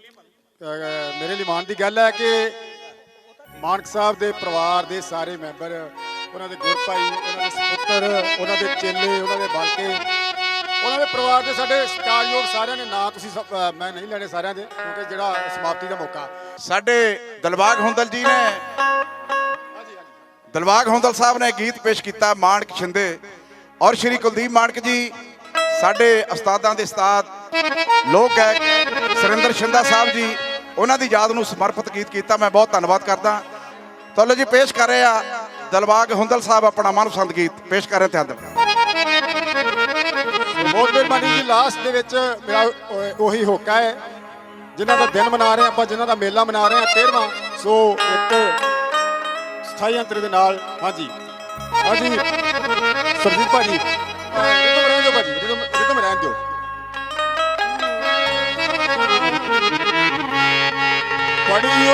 ਮੇਰੇ ਲਈ ਮਾਣ ਦੀ ਗੱਲ ਹੈ ਕਿ ਮਾਨਕ ਸਾਹਿਬ ਦੇ ਪਰਿਵਾਰ ਦੇ ਸਾਰੇ ਮੈਂਬਰ, ਉਹਨਾਂ ਦੇ ਗੁਰ ਭਾਈ, ਉਹਨਾਂ ਦੇ ਸੁਪੁੱਤਰ, ਉਹਨਾਂ ਦੇ ਚੇਲੇ, ਉਹਨਾਂ ਦੇ ਬਲਕੇ, ਉਹਨਾਂ ਦੇ ਪਰਿਵਾਰ ਦੇ ਸਾਡੇ ਸਤਿਕਾਰਯੋਗ ਸਾਰਿਆਂ ਨੇ ਨਾਂ ਤੁਸੀਂ ਸਭ- ਮੈਂ ਨਹੀਂ ਲੈਣੇ ਸਾਰਿਆਂ ਦੇ, ਕਿਉਂਕਿ ਜਿਹੜਾ ਸਮਾਪਤੀ ਦਾ ਮੌਕਾ। ਸਾਡੇ ਦਲਬਾਗ ਹੁੰਦਲ ਜੀ ਨੇ ਹਾਂਜੀ ਦਿਲਬਾਗ ਹੁੰਦਲ ਸਾਹਿਬ ਨੇ ਗੀਤ ਪੇਸ਼ ਕੀਤਾ, ਮਾਨਕ ਛਿੰਦੇ, ਔਰ ਸ਼੍ਰੀ ਕੁਲਦੀਪ ਮਾਨਕ ਜੀ, ਸਾਡੇ ਉਸਤਾਦਾਂ ਦੇ ਉਸਤਾਦ ਲੋਕ ਹੈ ਸੁਰਿੰਦਰ ਸ਼ਿੰਦਾ ਸਾਹਿਬ ਜੀ, ਉਹਨਾਂ ਦੀ ਯਾਦ ਨੂੰ ਸਮਰਪਿਤ ਗੀਤ ਕੀਤਾ, ਮੈਂ ਬਹੁਤ ਧੰਨਵਾਦ ਕਰਦਾ। ਤਾਂ ਲਓ ਜੀ, ਪੇਸ਼ ਕਰ ਰਹੇ ਆ ਦਿਲਬਾਗ ਹੁੰਦਲ ਸਾਹਿਬ, ਆਪਣਾ ਮਨਪਸੰਦ ਗੀਤ, ਪੇਸ਼ ਕਰ ਰਹੇ ਧਿਆਨ ਦਿਓ। ਬਹੁਤ ਮਿਹਰਬਾਨੀ ਜੀ, ਲਾਸਟ ਦੇ ਵਿੱਚ ਮੇਰਾ ਉਹੀ ਹੋਕਾ ਹੈ, ਜਿਨ੍ਹਾਂ ਦਾ ਦਿਨ ਮਨਾ ਰਹੇ ਹਾਂ, ਆਪਾਂ ਜਿਨ੍ਹਾਂ ਦਾ ਮੇਲਾ ਮਨਾ ਰਹੇ ਹਾਂ 13ਵਾਂ ਸੋ ਇੱਕ ਸਥਾਈ ਅੰਤਰ ਦੇ ਨਾਲ, ਹਾਂਜੀ। ਹਾਂਜੀ, ਸਰਜੀਤ ਭਾਜੀ ਰਿਦਮ ਰਹਿਣ ਦਿਓ ਭਾਜੀ ਰਿਦਮ ਰਿਦਮ ਰਹਿਣ ਦਿਓ।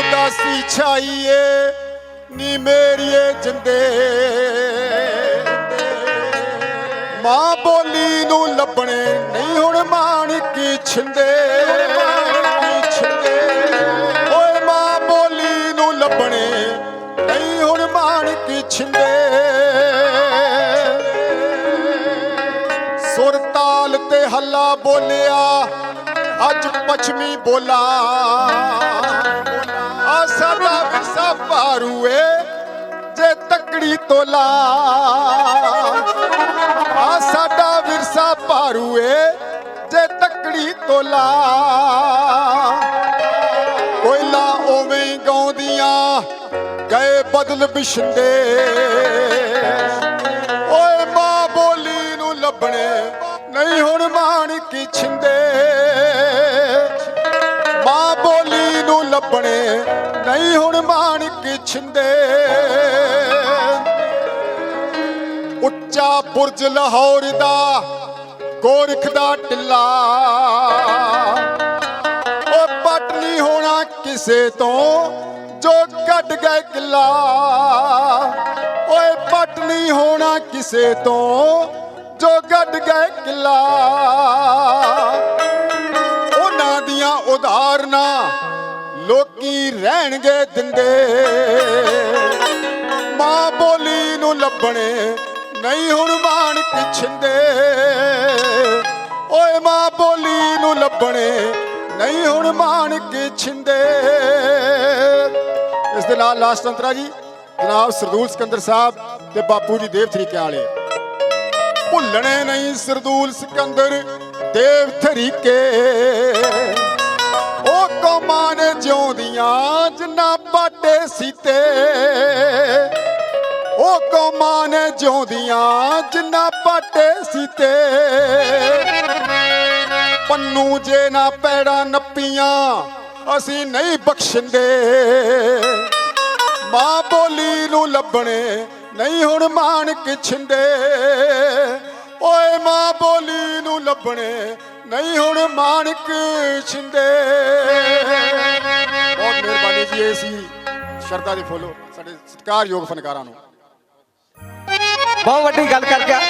ਉਦਾਸੀ ਛਾਈਏ, ਨੀ ਮੇਰੀਏ ਜਿੰਦੇ। ਮਾਂ ਬੋਲੀ ਨੂੰ ਲੱਭਣੇ ਨਹੀਂ, ਹੁਣ ਮਾਣਕੀ ਛਿੰਦੇ? ਓਏ ਮਾਂ ਬੋਲੀ ਨੂੰ ਲੱਭਣੇ ਨਹੀਂ, ਹੁਣ ਮਾਣਕੀ ਛਿੰਦੇ? ਸੁਰ ਤਾਲ ਤੇ ਹੱਲਾ ਬੋਲਿਆ ਪਛਮੀ ਬੋਲਾ। ਆ ਸਾਡਾ ਵਿਸਾ ਪਾਰੂਏ ਜੇ ਤਕੜੀ ਤੋਲਾ। ਆ ਸਾਡਾ ਵਿਰਸਾ ਭਾਰੂਏ, ਜੇ ਤੱਕੜੀ ਤੋਲਾ। ਕੋਇਲਾ ਉਵੇਂ ਗਾਉਂਦੀਆਂ, ਗਏ ਬਦਲ ਬਿਸ਼ੰਦੇ। ਓਏ ਮਾਂ ਬੋਲੀ ਨੂੰ ਲੱਭਣੇ, ਨਹੀਂ ਹੁਣ ਮਾਣ ਕੀ ਛਿੰਦੇ। ਨਹੀਂ ਛਿੰਦੇ। ਉੱਚਾ ਬੁਰਜ ਲਾਹੌਰ ਦਾ ਗੋਰਖ ਦਾ ਟਿੱਲਾ। ਉਹ ਪਟ ਨਹੀਂ ਹੋਣਾ ਕਿਸੇ ਤੋਂ ਜੋ ਕੱਢ ਗਏ ਕਿਲਾ। ਓਏ ਪਟ ਨਹੀਂ ਹੋਣਾ ਕਿਸੇ ਤੋਂ ਜੋ ਕੱਢ ਗਏ ਕਿਲਾ। ਉਹਨਾਂ ਦੀਆਂ ਉਦਾਹਰਨਾਂ ਲੋਕੀ ਰਹਿਣਗੇ ਦਿੰਦੇ ਮਾਂ ਬੋਲੀ ਨੂੰ ਲੱਭਣੇ ਨਹੀਂ ਹੁਣ ਮਾਣ ਪਿਛੰਦੇ। ਓਏ ਮਾਂ ਬੋਲੀ ਨੂੰ ਲੱਭਣੇ ਨਹੀਂ ਹੁਣ ਮਾਣ ਛਿੰਦੇ ਇਸ ਦੇ ਨਾਲ ਲਾਸਟ ਅੰਤਰਾ ਜੀ, ਜਨਾਬ ਸਰਦੂਲ ਸਿਕੰਦਰ ਸਾਹਿਬ ਤੇ ਬਾਪੂ ਜੀ ਦੇਵ ਤਰੀਕੇ ਵਾਲੇ। ਭੁੱਲਣੇ ਨਹੀਂ ਸਰਦੂਲ ਸਿਕੰਦਰ ਦੇਵ ਤਰੀਕੇ। ਨੇ ਜਿੰਨਾ ਬਾਟੇ ਸੀਤੇ। ਉਹ ਕੌਮਾਂ ਨੇ ਜਿਉਂਦੀਆਂ, ਜਿੰਨਾ ਬਾਟੇ ਸੀਤੇ। ਪੰਨੂ ਜੇ ਨਾ ਪੈੜਾ ਨੱਪੀਆਂ, ਅਸੀਂ ਨਹੀਂ ਬਖਸ਼ਿੰਦੇ। ਮਾਂ ਬੋਲੀ ਨੂੰ ਲੱਭਣੇ ਨਹੀਂ ਹੁਣ ਮਾਣ ਕਿਛਿੰਦੇ ਓਏ ਮਾਂ ਬੋਲੀ ਨੂੰ ਲੱਭਣੇ ਨਹੀਂ ਹੁਣ ਮਾਣਕ ਛਿੰਦੇ। ਮਿਹਰਬਾਨੀ ਜੀ ਇਹ ਸੀ ਸ਼ਰਧਾ ਦੇ ਫੁੱਲ ਸਾਡੇ ਸਤਿਕਾਰਯੋਗ ਫਨਕਾਰਾਂ ਨੂੰ। ਬਹੁਤ ਵੱਡੀ ਗੱਲ ਕਰ ਗਿਆ।